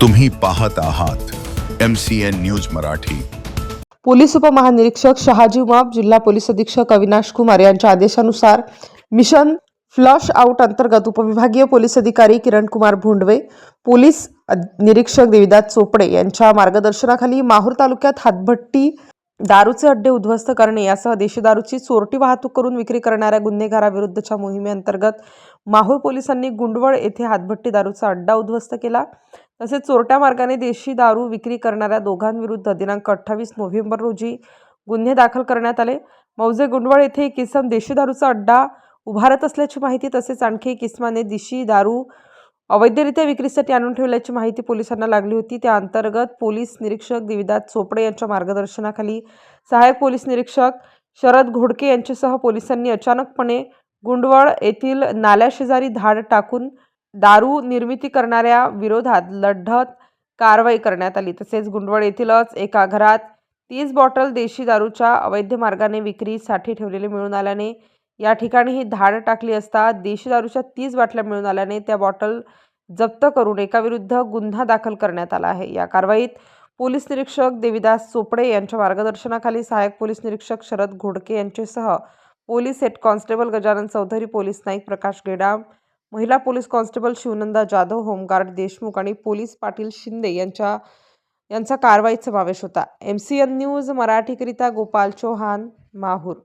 तुम्ही पाहत आहात M C N news Marathi. Police उपमहानिरीक्षक शहाजी उमाप जिल्हा पोलीस अधीक्षक अविनाश कुमार यांच्या आदेशानुसार मिशन फ्लश आउट अंतर्गत उपविभागीय पोलीस अधिकारी किरण कुमार भोंडवे पोलीस निरीक्षक देविदास चोपडे यांच्या मार्गदर्शनाखाली माहूर तालुक्यात हातभट्टी दारूचे अड्डे उद्ध्वस्त करणे यासह देशी दारूची चोरटी वाहतूक करून विक्री करणाऱ्या गुन्हेगाराविरुद्धच्या मोहिमेअंतर्गत माहूर पोलिसांनी गुंडवळ येथे हातभट्टी दारूचा अड्डा उद्ध्वस्त केला. तसेच चोरट्या मार्गाने देशी दारू विक्री करणाऱ्या दोघांविरुद्ध दिनांक अठ्ठावीस नोव्हेंबर रोजी गुन्हे दाखल करण्यात आले. मौजे गुंडवळ येथे एक किसम देशी दारूचा अड्डा उभारत असल्याची माहिती तसेच आणखी एक किस्माने देशी दारू अवैधरित्या विक्रीसाठी आणून ठेवल्याची माहिती पोलिसांना लागली होती. त्या अंतर्गत पोलीस निरीक्षक देविदास चोपडे यांच्या मार्गदर्शनाखाली सहाय्यक पोलीस निरीक्षक शरद घोडके यांच्यासह पोलिसांनी अचानकपणे गुंडवळ येथील नाल्याशेजारी धाड टाकून दारू निर्मिती करणाऱ्या विरोधात लढत कारवाई करण्यात आली. तसेच गुंडवळ येथीलच एका घरात तीस बॉटल देशी दारूच्या अवैध मार्गाने विक्रीसाठी ठेवलेले मिळून आल्याने या ठिकाणी ही धाड टाकली असता देशी दारूच्या तीस बाटल्या मिळून आल्याने त्या बॉटल जप्त करून एकाविरुद्ध गुन्हा दाखल करण्यात आला आहे. या कारवाईत पोलीस निरीक्षक देविदास चोपडे यांच्या मार्गदर्शनाखाली सहाय्यक पोलीस निरीक्षक शरद घोडके यांच्यासह police head constable Gajanan Chaudhari police Naik Prakash Gedam महिला police constable Shivnanda Jadhav home guard Deshmukh आणि पोलीस पाटील शिंदे यांच्या यांचा कारवाईत समावेश होता. एम सी एन न्यूज मराठीकरिता गोपाल चौहान माहूर.